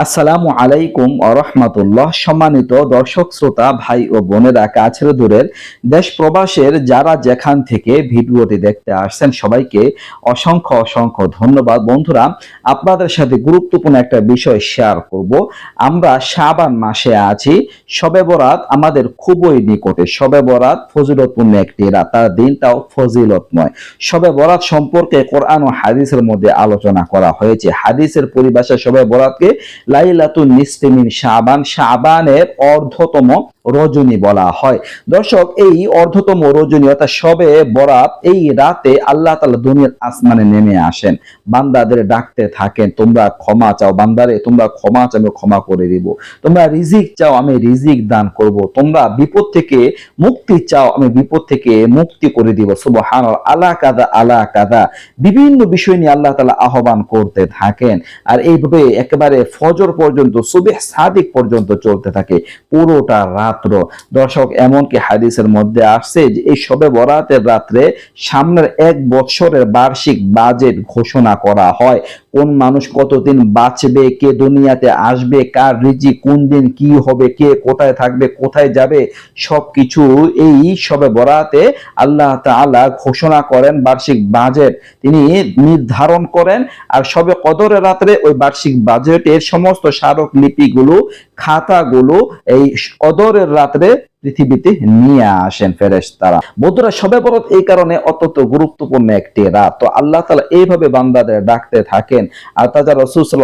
আসসালামু আলাইকুম আরহামাতুল্লাহ সম্মানিত দর্শক, শ্রোতা, ভাই ও বোনেরা, কাছের দূরের দেশ প্রবাসের যারা যেখান থেকে ভিডিওটি দেখতে আসছেন, সবাইকে অসংখ্য অসংখ্য ধন্যবাদ। বন্ধুরা, আপনাদের সাথে গুরুত্বপূর্ণ একটা বিষয় শেয়ার করব। আমরা শাবান মাসে আছি। শবে বরাত আমাদের খুবই নিকটে। শবে বরাত ফজিলতপূর্ণ একটি রাত। তার দিনটাও ফজিলতময় সবে বরাত সম্পর্কে কোরআন ও হাদিসের মধ্যে আলোচনা করা হয়েছে। হাদিসের পরিভাষা সবে বরাতকে লাইলাতুন নিস্তেমিন শাবান। শাবানের অর্ধতম রজনী বলা হয়। দর্শক, এই অর্ধতম রজনী, অর্থাৎ সবে বরাত, এই রাতে আল্লাহ তাআলা দুনিয়ার আসমানে নেমে আসেন। বান্দাদের ডাকতে থাকেন, তোমরা ক্ষমা চাও, বান্দারে, তোমরা ক্ষমা চাও, আমি ক্ষমা করে দিব। তোমরা রিজিক চাও, আমি রিজিক দান করব। তোমরা বিপদ থেকে মুক্তি চাও, আমি বিপদ থেকে মুক্তি করে দিব। সুবহান আলা কাদা আলা কাদা বিভিন্ন বিষয় নিয়ে আল্লাহ তালা আহ্বান করতে থাকেন। আর এইভাবে একেবারে ফজর পর্যন্ত, সুবেহ সাদিক পর্যন্ত চলতে থাকে। পুরোটা রাত্র দর্শক, এমনকি হাদিসের মধ্যে আসছে যে এই সবে বরাতের রাত্রে সামনের এক বছরের বার্ষিক বাজেট ঘোষণা করা হয়। কোন মানুষ কতদিন বাঁচবে, কে দুনিয়াতে আসবে, কার রিজি কোন দিন কি হবে, কে কোথায় থাকবে, কোথায় যাবে, সবকিছু এই সবে বরাতে আল্লাহ তাআলা ঘোষণা করেন বার্ষিক বাজেট। তিনি নির্ধারণ করেন আর সবে কদরের রাত্রে ওই বার্ষিক বাজেটের সমস্ত স্মারক লিপিগুলো, খাতাগুলো এই কদরের রাত্রে পৃথিবীতে নিয়ে আসেন ফেরেশ তারা বন্ধুরা সবে বরত এই কারণে অত্যন্ত গুরুত্বপূর্ণ একটি রাত। তো আল্লাহ তালা এইভাবে বান্দাদের ডাকতে থাকেন। আর তাজা রসুল সাল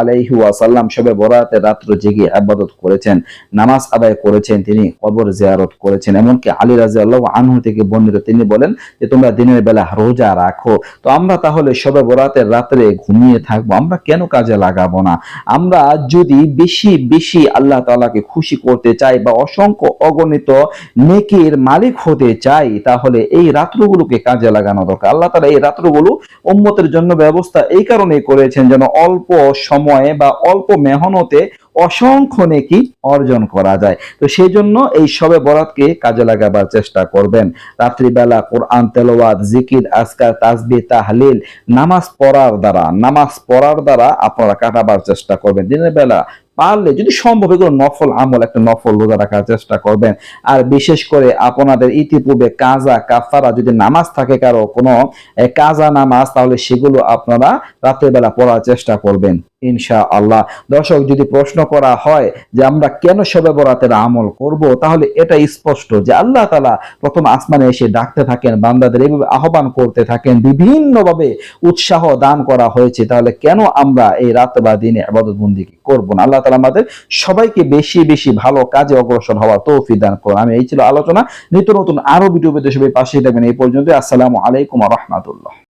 আলাইহু আসাল্লাম সবে বরাতের রাত্র জেগে আবাদত করেছেন, নামাজ আদায় করেছেন, তিনি কবর জিয়ারত করেছেন। এমনকি আলী রাজি আল্লাহ আনহু থেকে বর্ণিত তিনি বলেন যে, তোমরা দিনের বেলা রোজা রাখো। তো আমরা তাহলে সবে বরাতের রাত্রে ঘুমিয়ে থাকব। আমরা কেন কাজে লাগাবো না? আমরা যদি বেশি বেশি আল্লাহ তালাকে খুশি করতে চাই বা অসংখ্য অগণিত নেকির মালিক হতে চাই, তাহলে এই রাত্রগুলোকে কাজে লাগানো দরকার। আল্লাহ তালা এই রাত্রগুলো উম্মতের জন্য ব্যবস্থা এই কারণে করেছেন যেন অল্প সময়ে বা অল্প মেহনতে অসংখ্য নেকি অর্জন করা যায়। তো সেই জন্য এই সবে বরাতকে কাজে লাগাবার চেষ্টা করবেন। রাত্রিবেলা কোরআন, তেলাওয়াত, জিকির, আজকার তাসবি তাহলিল, নামাজ পড়ার দ্বারা, নামাজ পড়ার দ্বারা আপনারা কাটাবার চেষ্টা করবেন। দিনের বেলা পারলে যদি সম্ভব এগুলো নফল আমল, একটা নফল রোজা রাখার চেষ্টা করবেন। আর বিশেষ করে আপনাদের ইতিপূর্বে কাজা কাফারা যদি নামাজ থাকে কারও কোনো কাজা, নামাজ, তাহলে সেগুলো আপনারা রাতের বেলা পড়ার চেষ্টা করবেন। ইনশা আল্লাহ দর্শক, যদি প্রশ্ন করা হয় যে আমরা কেন সবে বরাতের আমল করব, তাহলে এটা স্পষ্ট যে আল্লাহ তালা প্রথম আসমানে এসে ডাকতে থাকেন, বান্দাদের এইভাবে আহ্বান করতে থাকেন, বিভিন্নভাবে উৎসাহ দান করা হয়েছে। তাহলে কেন আমরা এই রাত বা দিনে আবাদত বন্দি করব না? আল্লাহ তালা আমাদের সবাইকে বেশি বেশি ভালো কাজে অগ্রসর হওয়ার তৌফিক দান করুন। আমি এই ছিল আলোচনা। নিত্য নতুন আরও ভিডিও পেতে সবাই পাশে থাকবেন। এই পর্যন্ত আসসালামু আলাইকুম রহমতুল্লাহ।